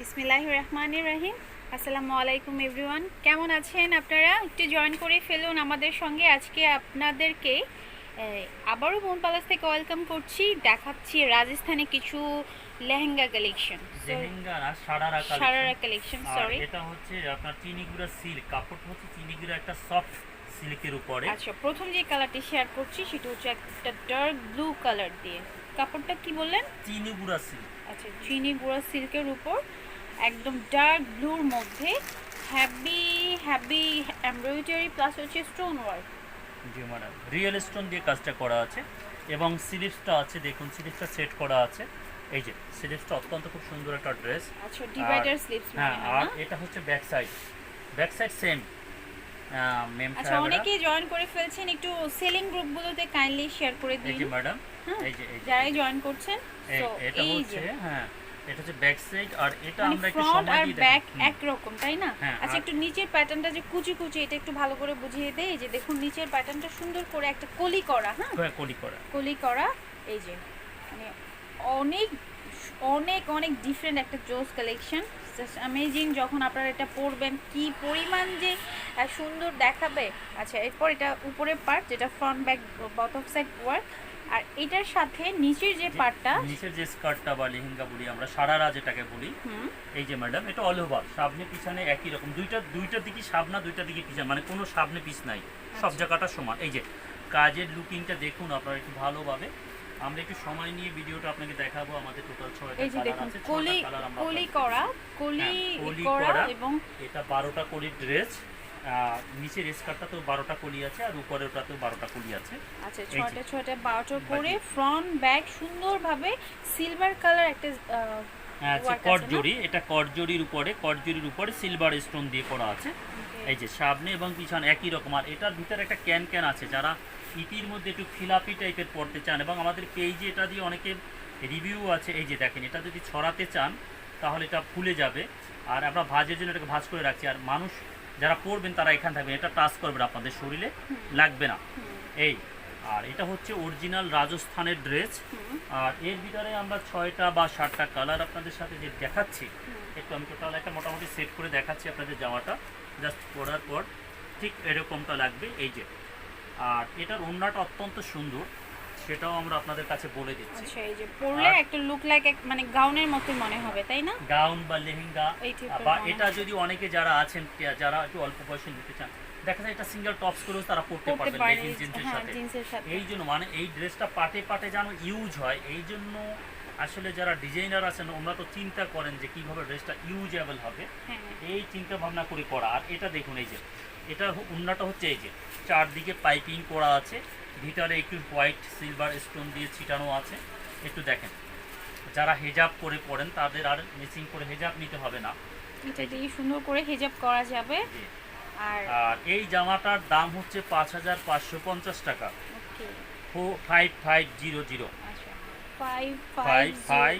বিসমিল্লাহ রহমান রহিম। আসসালামু আলাইকুম এভরিওয়ান কেমন আছেন আপনারা? একটু জয়েন করে ফেলুন আমাদের সঙ্গে। আজকে আপনাদেরকে আবারও মন প্যালেস থেকে ওয়েলকাম করছি। দেখাচ্ছি রাজস্থানে কিছু লেহেঙ্গা কালেকশন লেহেঙ্গা না সারারা সারারা কালেকশন সরি এটা হচ্ছে আপনার চিনিগুড়া সিল্ক কাপড়টা হচ্ছে চিনিগুড়া একটা সফট সিল্কের উপরে। আচ্ছা প্রথম যে কালারটি শেয়ার করছি সেটা হচ্ছে একটা ডার্ক ব্লু কালার দিয়ে। কাপড়টা কি বললেন? চিনিগুড়া সিল্ক আচ্ছা চিনি গুঁড়া সিল্কের উপর। একদম ডার্ক ব্লুর মধ্যে হ্যাভি হ্যাভি এমব্রয়ডারি প্লাস হচ্ছে stone work ji madam real stone দিয়ে কাজটা করা আছে এবং স্লিভসটা আছে দেখুন স্লিভসটা সেট করা আছে। এই যে স্লিভসটা অত্যন্ত খুব সুন্দর একটা ড্রেস আচ্ছা ডিভাইডার স্লিপস হ্যাঁ মানে আর এটা হচ্ছে back side back side same আচ্ছা অনেকেই জয়েন করে ফেলছেন একটু সেলিং গ্রুপগুলোতে কাইন্ডলি শেয়ার করে দিন। এই যে ম্যাডাম হ্যাঁ, এই যে এই যে যারাই জয়েন করছেন এটা হচ্ছে হ্যাঁ এটা হচ্ছে ব্যাক সাইড আর এটা মানে আমরা একটু ফ্রন্ট আর ব্যাক দেখি। হুম। একরকম তাই না? হ্যাঁ, আচ্ছা একটু নিচের প্যাটার্নটা যে কুচি কুচি এটা একটু ভালো করে বুঝিয়ে দেই। যে দেখুন নিচের প্যাটার্নটা সুন্দর করে একটা কলি করা হ্যাঁ? হ্যাঁ, কলি করা। কলি করা এই যে মানে অনেক অনেক অনেক ডিফারেন্ট একটা জোস কালেকশন জাস্ট অ্যামেজিং যখন আপনারা এটা পরবেন কি পরিমাণ যে সুন্দর দেখাবে। আচ্ছা এরপর এটা উপরের পার্ট যেটা front back bottom side work আর এটার সাথে নিচের যে পার্টটা নিচের যে স্কার্টটা বা লেহেঙ্গা বলি আমরা সারারা যেটাকে বলি এই যে ম্যাডাম এটা অল ওভার সামনে পিছনে একই রকম। দুইটা দুইটা দিকে সামনা দুইটা দিকে পিছনে মানে কোনো সামনে পিছ নাই সব আচ্ছা। জায়গাটা সমান। এই যে কাজের লুকিংটা দেখুন আপনারা একটু ভালোভাবে। আমরা একটু সময় নিয়ে ভিডিওটা আপনাকে দেখাবো আমাদের টোটাল ছয়টা এই যে দেখুন কলি আমরা কলি করা কলি হ্যাঁ, করা। এবং এটা বারোটা কলির ড্রেস নিচের স্কার্টটা তো বারোটা কলি আছে আর উপরে ওটাতেও বারোটা কলি আছে আচ্ছা। ছয়টা ছয়টা বারোটা করে ফ্রন্ট ব্যাক সুন্দরভাবে সিলভার কালার একটা হ্যাঁ না? কটজরি এটা কটজরির উপরে কটজরির উপরে সিলভার স্টোন দিয়ে করা আছে এই যে সামনে এবং পিছনে একই রকম আর এটার ভিতরে একটা ক্যান ক্যান আছে যারা ইটির মধ্যে একটু ফিলাপি টাইপের পড়তে চান এবং আমাদের পেজে এটা দিয়ে অনেকের রিভিউ আছে এই যে দেখেন এটা যদি ছড়াতে চান তাহলে এটা ফুলে যাবে আর আমরা ভাজের জন্য এটাকে ভাজ করে রাখছি আর মানুষ যারা পরবেন তারা এখান থাকবেন। এটা টাচ করবে না আপনাদের শরীরে। লাগবে না। এই, আর এটা হচ্ছে অরিজিনাল রাজস্থানের ড্রেস আর এর ভিতরে আমরা ছয়টা বা সাতটা কালার আপনাদের সাথে যে দেখাচ্ছি, একটু আমি টোটাল একটা মোটামুটি সেট করে দেখাচ্ছি আপনাদের জামাটা। জাস্ট পরার পর ঠিক এরকমটা লাগবে। এই যে, আর এটার ওড়নাটা অত্যন্ত সুন্দর। সেটাও আমরা আপনাদের কাছে বলে দিচ্ছি। আচ্ছা এই যে পরলে একটা লুক লাইক মানে গাউনের মতো মনে হবে তাই না? গাউন বা লেহেঙ্গা বা এটা যদি অনেকে যারা আছেন যারা একটু অল্প বয়সে নিতে চান দেখা যায় এটা সিঙ্গেল টপস করেও তারা পরতে পরতে পারবেন পারে। লেগিংস জিন্সের হ্যাঁ সাথে। এই জন্য মানে এই ড্রেসটা পাটে পাটে যেন ইউজ হয় এই জন্য আসলে যারা ডিজাইনার আছেন ওনারা তো চিন্তা করেন যে কীভাবে ড্রেসটা ইউজেবল হবে। হ্যাঁ এই চিন্তা ভাবনা করে করা আর এটা দেখুন এই যে এটা উন্নাটা হচ্ছে এই যে চারদিকে পাইপিং করা আছে। ভিতরে একটু হোয়াইট সিলভার স্টোন দিয়ে ছিটানো আছে একটু দেখেন। যারা হেজাব করে পড়েন তাদের আর মেসিং করে হেজাব নিতে হবে না। এটা দিয়ে সুন্দর করে হেজাব করা যাবে। আর এই জামাটার দাম হচ্ছে পাঁচ হাজার পাঁচশো পঞ্চাশ টাকা। Five five zero zero. আচ্ছা। Five five five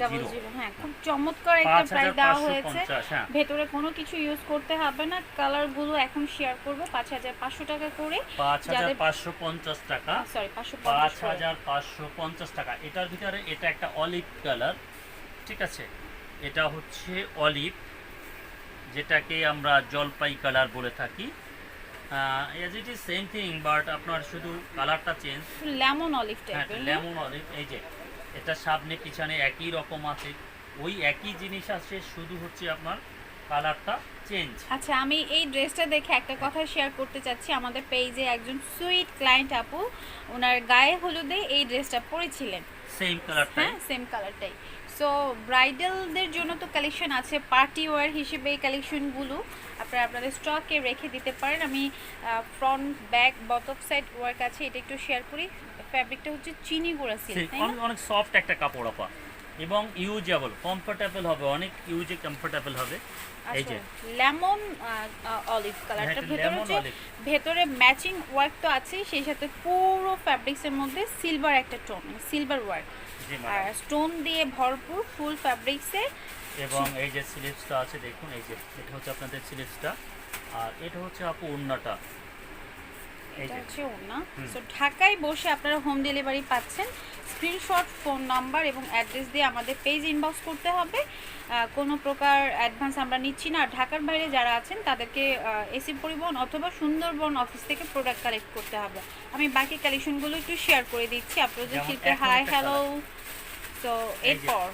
double zero। Zero হ্যাঁ খুব চমৎকার একটা প্রাইস দেওয়া হয়েছে। হ্যাঁ। ভেতরে কোনো কিছু ইউজ করতে হবে না কালারগুলো এখন শেয়ার করব পাঁচ হাজার পাঁচশো টাকা করে। পাঁচ হাজার পাঁচশো পঞ্চাশ টাকা। সরি পাঁচশো পাঁচ হাজার পাঁচশো পঞ্চাশ টাকা। এটার ভিতরে এটা একটা অলিভ কালার ঠিক আছে? এটা হচ্ছে অলিভ যেটাকে আমরা জলপাই কালার বলে থাকি। As it is same thing but আপনার শুধু কালারটা চেঞ্জ লেমন অলিভ হ্যাঁ টাইপের লেমন অলিভ এই যে। এটা সামনে পিছনে একই রকম আছে। ওই একই জিনিস আছে শুধু হচ্ছে আপনার কালারটা চেঞ্জ আচ্ছা আমি এই ড্রেসটা দেখে একটা কথা শেয়ার করতে চাচ্ছি। আমাদের পেজে একজন সুইট ক্লায়েন্ট আপু ওনার গায়ে হলুদে এই ড্রেসটা পরেছিলেন। সেম কালারটাই হ্যাঁ সেম কালারটাই সো ব্রাইডালদের জন্য তো কালেকশন আছে পার্টি ওয়্যার হিসেবে এই কালেকশনগুলো আপনারা আপনাদের স্টকে রেখে দিতে পারেন। আমি front back bottom side work আছে এটা একটু শেয়ার করি। ফ্যাব্রিকটা হচ্ছে চিনি গুঁড়া সিল্ক তাই না? অনেক অনেক সফট একটা কাপড় আপা এবং ইউজেবল কমফোর্টেবল হবে অনেক ইউজে কমফোর্টেবল হবে। এই যে। লেমন অলিভ কালারটা ভেতরে যে ভেতরে ম্যাচিং ওয়ার্ক তো আছে সেই সাথে পুরো ফ্যাব্রিক্সের মধ্যে সিলভার একটা টোন সিলভার ওয়ার্ক আর স্টোন দিয়ে ভরপুর ফুল ফ্যাব্রিক্সে এবং এই যে স্লিপসটা আছে দেখুন এই যে এটা হচ্ছে আপনাদের স্লিপসটা আর এটা হচ্ছে আপু এই এটা হচ্ছে ওনা। সো ঢাকায় বসে আপনারা হোম ডেলিভারি পাচ্ছেন। স্ক্রিনশট ফোন নাম্বার এবং অ্যাড্রেস দিয়ে আমাদের পেজ ইনবক্স করতে হবে। কোনো প্রকার অ্যাডভান্স আমরা নিচ্ছি না। ঢাকার বাইরে যারা আছেন তাদেরকে এসি পরিবহন অথবা সুন্দরবন অফিস থেকে প্রোডাক্ট কালেক্ট করতে হবে। আমি বাকি কালেকশনগুলো একটু শেয়ার করে দিচ্ছি। আপনাদের শিল্পে হাই হ্যালো তো এরপর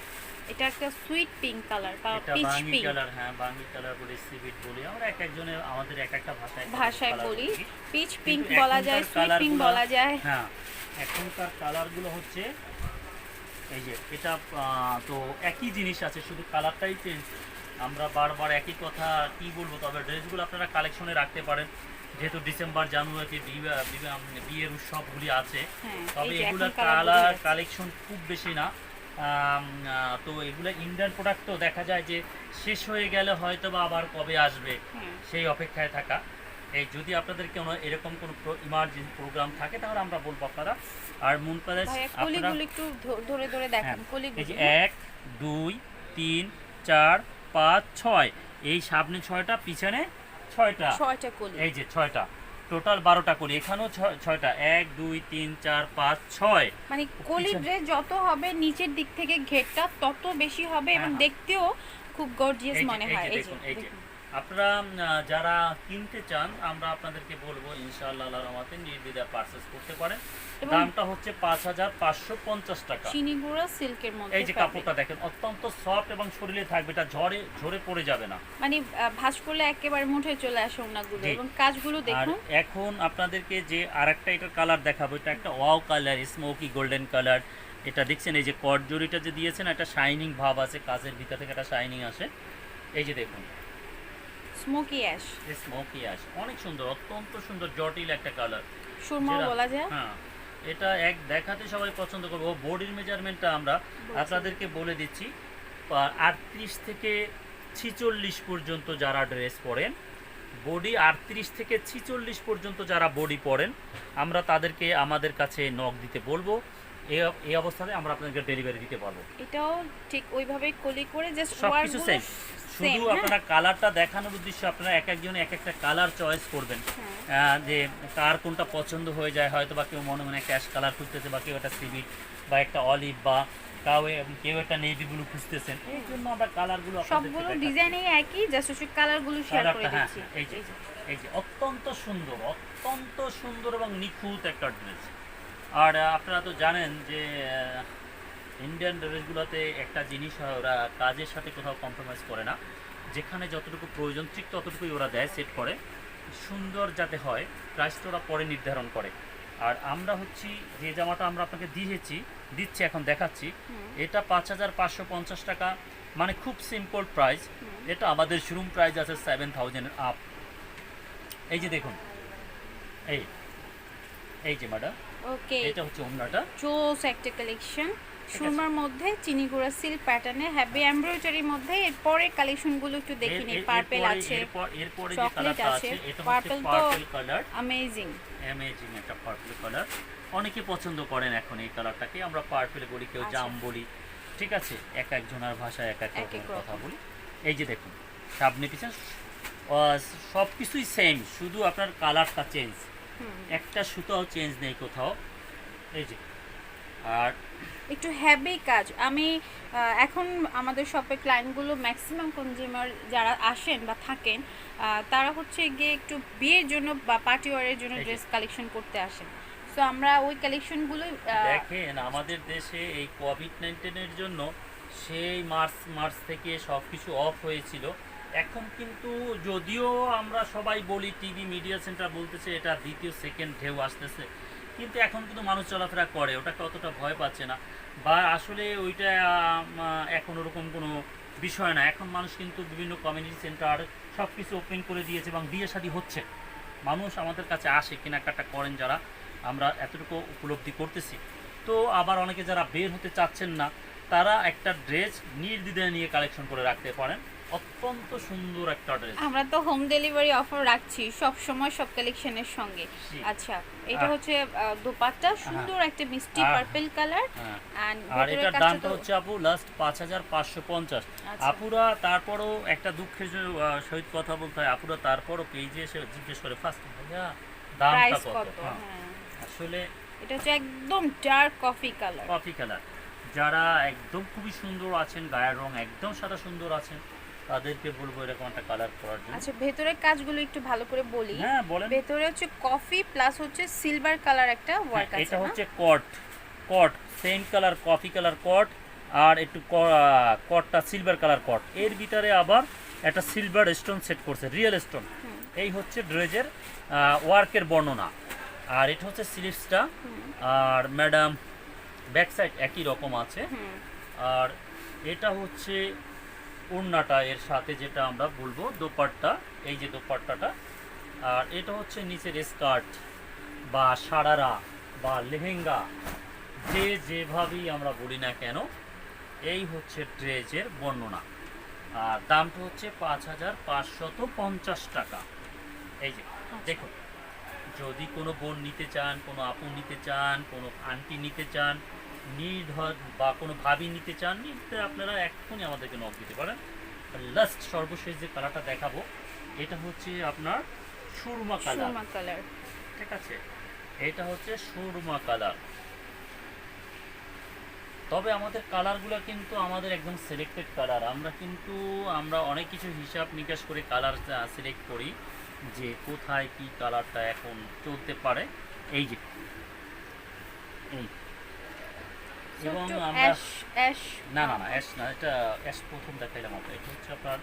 এটা একটা সুইট পিঙ্ক কালার বা পিচ পিঙ্ক কালার হ্যাঁ বাঙ্গি কালার বলি সিভিট বলি। আমরা এক একজনের আমাদের এক একটা ভাষায় ভাষায় বলি। পিচ পিঙ্ক বলা যায় সুইট পিঙ্ক বলা যায়। হ্যাঁ এখনকার কালারগুলো হচ্ছে এই যে এটা তো একই জিনিস আছে শুধু কালারটাই চেঞ্জ আমরা বারবার একই কথা কি বলব তবে ড্রেসগুলো আপনারা কালেকশনে রাখতে পারেন। যেহেতু ডিসেম্বর জানুয়ারিতে বিয়ে- বিয়ে- বিয়ের উৎসবগুলি আছে হ্যাঁ তবে এগুলোর কালার কালেকশন খুব বেশি না। তো এগুলো ইন্ডিয়ান প্রোডাক্ট তো দেখা যায় যে শেষ হয়ে গেলে হয়তো বা আবার কবে আসবে হ্যাঁ। সেই অপেক্ষায় থাকা। এই যদি আপনাদের কোনো এরকম কোনো ইমার্জেন্সি প্রোগ্রাম থাকে তাহলে আমরা বলব আপনারা। আর মুনকাদের ভাইয়া কলিগুলো একটু ধরে ধরে দেখান হ্যাঁ, এই যে এক দুই তিন চার পাঁচ ছয়। এই সামনে ছয়টা পিছনে ছয়টা। ছয়টা কলি। এই যে ছয়টা। টোটাল বারোটা কলি। এখানেও ছয়- ছয়টা। এক দুই তিন চার পাঁচ ছয়। মানে কলি ড্রেস যত হবে নিচের দিক থেকে ঘেরটা তত বেশি হবে এবং হ্যাঁ। দেখতেও খুব গর্জিয়াস মনে হয়। এই যে আপনারা যারা কিনতে চান আমরা আপনাদেরকে বলব ইনশাআল্লাহ আল্লাহর রহমতে নির্দ্বিধায় পারচেস করতে পারেন। দামটা হচ্ছে পাঁচ হাজার পাঁচশো পঞ্চাশ টাকা। চিনিগুড়া সিল্কের মধ্যে এই যে কাপড়টা দেখেন অত্যন্ত সফট এবং শরীরে থাকবে এটা ঝড়ে ঝরে পড়ে যাবে না। মানে ভাঁজ করলে একেবারে মুঠে চলে আসে ওনাগুলো এবং কাজগুলো আর দেখুন। এখন আপনাদেরকে যে আরেকটা এটার কালার দেখাবো এটা একটা wow colour smoky golden colour এটা দেখছেন এই যে কট জরিটা যে দিয়েছেন একটা শাইনিং ভাব আছে কাজের ভিতর থেকে একটা শাইনিং আসে। এই যে দেখুন। স্মোকি অ্যাশ স্মোকি আস অনেক সুন্দর অত্যন্ত সুন্দর জটিল একটা কালার সুরমাও বলা যায়? হ্যাঁ এটা এক দেখাতে সবাই পছন্দ করবে। ও বডির মেজারমেন্টটা আমরা আপনাদেরকে বলে দিচ্ছি আটত্রিশ থেকে ছিচল্লিশ পর্যন্ত যারা ড্রেস পরেন বডি আটত্রিশ থেকে ছিচল্লিশ পর্যন্ত যারা বডি পরেন আমরা তাদেরকে আমাদের কাছে নখ দিতে বলব। এই অবস্থাতে আমরা আপনাদেরকে ডেলিভারি দিতে পারব। এটাও ঠিক ওইভাবেই কলি করে জাস্ট সব কিছু সেম শুধু হ্যাঁ? আপনারা কালারটা দেখানোর উদ্দেশ্যে আপনারা এক একজন এক একটা কালার চয়েস করবেন। হ্যাঁ। যে কার কোনটা পছন্দ হয়ে যায় হয়তো বা কেউ মনে মনে ক্যাশ কালার খুঁজতেছে বা কেউ একটা সিভিট বা একটা অলিভ বা কাউ কেউ একটা নেভি ব্লু খুঁজতেছেন। এই জন্য আমরা কালারগুলো সবগুলো ডিজাইনই একই জাস্ট হচ্ছে কালারগুলো শেয়ার করে হ্যাঁ দিচ্ছি। এই যে এই যে। অত্যন্ত সুন্দর অত্যন্ত সুন্দর এবং নিখুঁত একটা ড্রেস আর আপনারা তো জানেন যে ইন্ডিয়ান ড্রেসগুলোতে একটা জিনিস হয় ওরা কাজের সাথে কোথাও কম্প্রোমাইজ করে না। যেখানে যতটুকু প্রয়োজন ঠিক ততটুকুই ওরা দেয় সেট করে। সুন্দর যাতে হয় প্রাইসটা ওরা পরে নির্ধারণ করে। আর আমরা হচ্ছি যে জামাটা আমরা আপনাকে দিয়েছি দিচ্ছি এখন দেখাচ্ছি এটা পাঁচ হাজার পাঁচশো পঞ্চাশ টাকা মানে খুব সিম্পল প্রাইস এটা আমাদের শোরুম প্রাইস আছে সেভেন থাউজেন্ড আপ এই যে দেখুন এই এই যে ম্যাডাম ওকে এটা হচ্ছে ওমনাটা জোস একটা কালেকশন সুরমার মধ্যে চিনিগুড়া সিল্ক প্যাটার্নে হ্যাভি এমব্রয়ডারির মধ্যে এরপরে কালেকশনগুলো একটু দেখে নিই পার্পেল আছে এরপর যে কালারটা আছে, এটা হচ্ছে তো- কালার অ্যামেজিং অ্যামেজিং একটা পার্পল কালার অনেকে পছন্দ করেন এখন এই কালারটাকে আমরা পার্পল বলি কেউ আচ্ছা। জাম বলি। ঠিক আছে? এক একজনের ভাষায় এক এক এক এক কথা বলি। এই যে দেখুন সামনে পিছনে সব কিছুই সেম শুধু আপনার কালারটা চেঞ্জ একটা সুতাও চেঞ্জ নেই কোথাও। এই যে। আর একটু হ্যাভি কাজ। আমি এখন আমাদের শপে ক্লায়েন্টগুলো ম্যাক্সিমাম কনজিউমার যারা আসেন বা থাকেন তারা হচ্ছে গিয়ে একটু বিয়ের জন্য বা পার্টি ওয়ারের জন্য ড্রেস কালেকশন করতে আসেন। তো আমরা ওই কালেকশনগুলো দেখেন আমাদের দেশে এই কোভিড নাইন্টিনের জন্য সেই মার্চ মার্চ থেকে সব কিছু অফ হয়েছিল। এখন কিন্তু যদিও আমরা সবাই বলি টিভি মিডিয়া সেন্টার বলতেছে এটা দ্বিতীয়, সেকেন্ড ঢেউ আসতেছে, কিন্তু এখন কিন্তু মানুষ চলাফেরা করে, ওটাকে অতটা ভয় পাচ্ছে না। বা আসলে ওইটা এখন ওরকম কোনো বিষয় না। এখন মানুষ কিন্তু বিভিন্ন কমিউনিটি সেন্টার সব কিছু ওপেন করে দিয়েছে এবং বিয়ে শাদী হচ্ছে। মানুষ আমাদের কাছে আসে, কেনাকাটা করেন যারা, আমরা এতটুকু উপলব্ধি করতেছি। তো আবার অনেকে যারা বের হতে চাচ্ছেন না, তারা একটা ড্রেস নির্দ্বিধায় নিয়ে কালেকশন করে রাখতে পারেন। অত্যন্ত সুন্দর একটা ড্রেস আমরা তো হোম ডেলিভারি অফার রাখছি সব সময় সব কালেকশনের সঙ্গে। আচ্ছা এটা হচ্ছে দোপাট্টা সুন্দর একটা মিষ্টি পার্পল কালার হ্যাঁ। আর এটার দামটা হচ্ছে আপু লাস্ট পাঁচ হাজার পাঁচশো পঞ্চাশ। আচ্ছা। আপুরা তারপরও একটা দুঃখের সহিত কথা বলতে হয় আপুরা তারপরও পেজে এসে জিজ্ঞেস করে ফার্স্ট ভাইয়া দামটা কত? হ্যাঁ। হ্যাঁ। আসলে এটা হচ্ছে একদম dark coffee colour coffee colour যারা একদম খুবই সুন্দর আছেন গায়ের রং একদম সাদা সুন্দর আছেন তাদেরকে বলব এরকম একটা কালার করার জন্য। আচ্ছা ভেতরের কাজগুলো একটু ভালো করে বলি। হ্যাঁ বলেন। ভেতরে হচ্ছে কফি প্লাস হচ্ছে সিলভার কালার একটা ওয়ার্ক হ্যাঁ, আছে এটা হচ্ছে cut cut same colour coffee colour cut আর একটু কটটা সিলভার কালার কট এর ভিতরে আবার একটা সিলভার স্টোন সেট করছে রিয়েল স্টোন এই হচ্ছে ড্রেজের ওয়ার্কের বর্ণনা। আর এটা হচ্ছে স্লিভসটা আর ম্যাডাম ব্যাক সাইড একই রকম আছে। আর এটা হচ্ছে ওড়নাটা এর সাথে যেটা আমরা বলব দোপাট্টা এই যে দোপাট্টাটা। আর এটা হচ্ছে নিচের স্কার্ট বা সারারা বা লেহেঙ্গা যে যেভাবেই আমরা বলি না কেন এই হচ্ছে ড্রেজের বর্ণনা। আর দামটা হচ্ছে পাঁচ হাজার পাঁচশত পঞ্চাশ টাকা। এই যে দেখুন যদি কোনো বোন নিতে চান কোনো আপু নিতে চান কোনো আন্টি নিতে চান নির্ধর বা কোনো ভাবি নিতে চান নিতে আপনারা এক্ষুনি আমাদেরকে নক দিতে পারেন। লাস্ট সর্বশেষ যে কালারটা দেখাবো এটা হচ্ছে আপনার সুরমা কালার কালার ঠিক আছে? এটা হচ্ছে সুরমা কালার তবে আমাদের কালারগুলো কিন্তু আমাদের একদম সিলেক্টেড কালার আমরা কিন্তু আমরা অনেক কিছু হিসাব নিকাশ করে কালার সিলেক্ট করি যে কোথায় কি কালারটা এখন চলতে পারে। এই যে এই। এবং আমরা না না না এস না এটা এস প্রথম দেখাইলাম আমরা এটা হচ্ছে আপনার